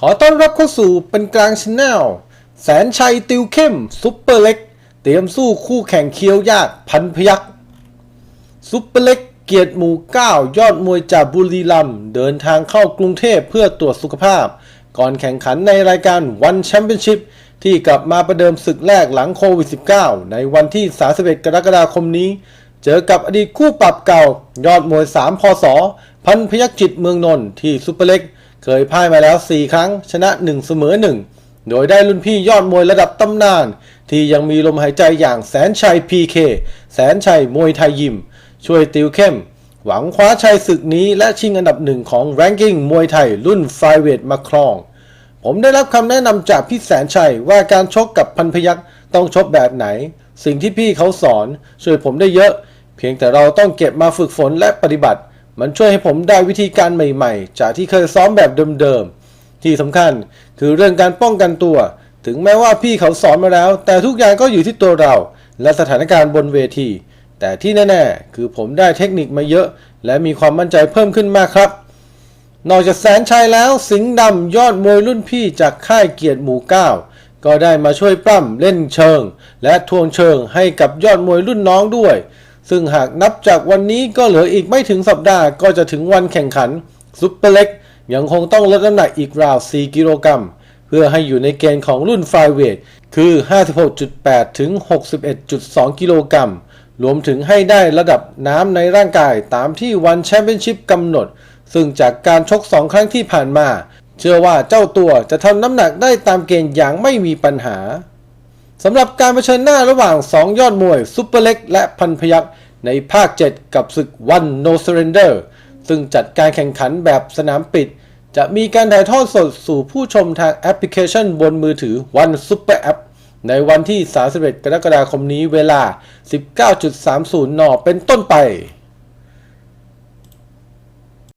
ขอต้อนรับเข้าสู่เป็นกลางชแนลแสนชัยติวเข้มซุปเปอร์เล็ก เตรียมสู้คู่แข่งเคี้ยวยากพันพยักซุปเปอร์เล็กเกียรติหมู่9ยอดมวยจากบุรีรัมย์เดินทางเข้ากรุงเทพเพื่อตรวจสุขภาพ ก่อนแข่งขันในรายการวันแชมเปี้ยนชิพที่กลับมาประเดิมศึกแรกหลังโควิด -19 ในวันที่ 31 กรกฎาคมนี้ เจอกับอดีตคู่ปรับเก่า ยอดมวย 3 พศ พันพยักจิตเมืองนนท์ที่ซุปเปอร์เล็ก เคยพ่ายมาแล้ว 4 ครั้ง ชนะ 1 เสมอ 1 โดยได้รุ่นพี่ยอดมวยระดับตำนาน ที่ยังมีลมหายใจอย่างแสนชัย PK แสนชัยมวยไทยยิม ช่วยติวเข้ม หวังคว้าชัยศึกนี้และชิงอันดับหนึ่งของ Ranking มวยไทยรุ่นไฟเวทมาครอง ผมได้รับคำแนะนำจากพี่แสนชัยว่าการชกกับพันพยักษ์ต้องชกแบบไหน สิ่งที่พี่เขาสอนช่วยผมได้เยอะ เพียงแต่เราต้องเก็บมาฝึกฝนและปฏิบัติ มันช่วยให้ผมได้วิธีการใหม่ๆ จากที่เคยซ้อมแบบเดิมๆ ที่สำคัญคือเรื่องการป้องกันตัว ถึงแม้ว่าพี่เขาสอนมาแล้ว แต่ทุกอย่างก็อยู่ที่ตัวเรา และสถานการณ์บนเวที แต่ที่แน่ๆ คือผมได้เทคนิคมาเยอะ และมีความมั่นใจเพิ่มขึ้นมากครับ นอกจากแสนชัยแล้วสิงห์ดำยอดมวยรุ่นพี่จากค่ายเกียรติหมู่เก้าก็ได้มาช่วยปล้ำเล่นเชิง และทวงเชิงให้กับยอดมวยรุ่นน้องด้วย ซึ่งหากนับจากวันนี้ก็เหลืออีกไม่ถึงสัปดาห์ก็จะถึงวันแข่งขันซุปเปอร์เล็กยังคงต้องลดน้ำหนักอีกราว 4 กิโลกรัม เพื่อให้อยู่ในเกณฑ์ของรุ่นไฟเวทคือ 56.8 ถึง 61.2 กิโลกรัม รวมถึงให้ได้ระดับน้ำในร่างกายตามที่วันแชมเปี้ยนชิพกำหนด ซึ่งจากการชก2ครั้งที่ผ่านมา เชื่อว่าเจ้าตัวจะทำน้ำหนักได้ตามเกณฑ์อย่างไม่มีปัญหา สำหรับการเผชิญหน้าระหว่าง 2 ยอดมวยซุปเปอร์เล็กและพันพยักษ์ในภาค 7 กับศึก One No Surrender ซึ่งจัดการแข่งขันแบบสนามปิด จะมีการถ่ายทอดสดสู่ผู้ชมทางแอปพลิเคชันบนมือถือ One Super App ในวันที่ 31 กรกฎาคมนี้เวลา 19.30 น เป็นต้นไป